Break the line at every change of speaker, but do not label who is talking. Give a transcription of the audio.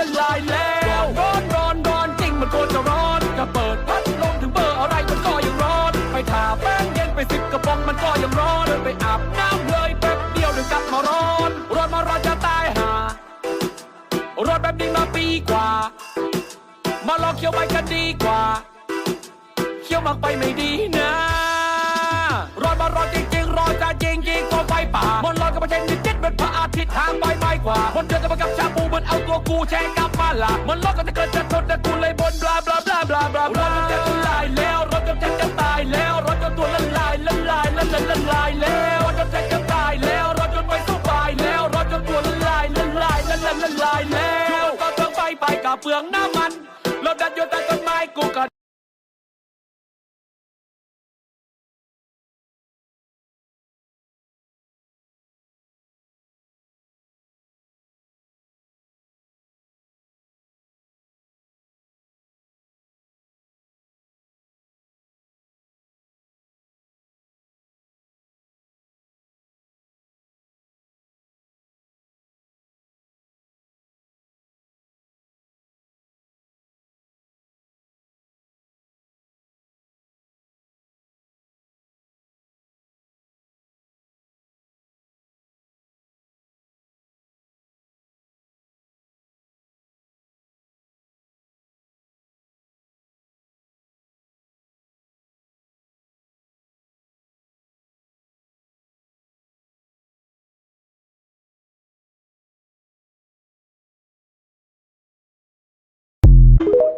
ละลายแล้ว ร้อนร้อนร้อนจริงมันโคตรจะร้อนถ้าเปิดพัดลมถึงเบอร์อะไรมันก็ยังร้อน ไปทาแป้งเย็นไปสิบกระป๋องมันก็ยังร้อนเดินไปอาบน้ำเลยแป๊บเดียวเดินกลับมาร้อน ร้อนมาร้อนจะตายห่าร้อนแบบนี้มาปีกว่า มาลองเคี้ยวใบกันดีกว่า เคี้ยวมากไปไม่ดีนะ ศนินพระอาทิตย์ทางใบไม้กว่ามันเดินกับกับชาบูมันเอาตัวกูแช่กับมาละมันร้อนก็จะเกิดจะทนแต่กูเลยบนบลาบลาบลาบลาบลาร้อนจะลายแล้วร้อนจนแทบจะตายแล้วร้อนจนตัวละลายละลายละลายละลายแล้วร้อนจนแทบจะตายแล้วร้อนจนไม่สบายแล้วร้อนจนตัวละลายละลายละลายละลายแล้วก็ต้องไปไปกับเปลืองน้ำมันรถดันอยู่ใต้ต้นไม้กูก็ you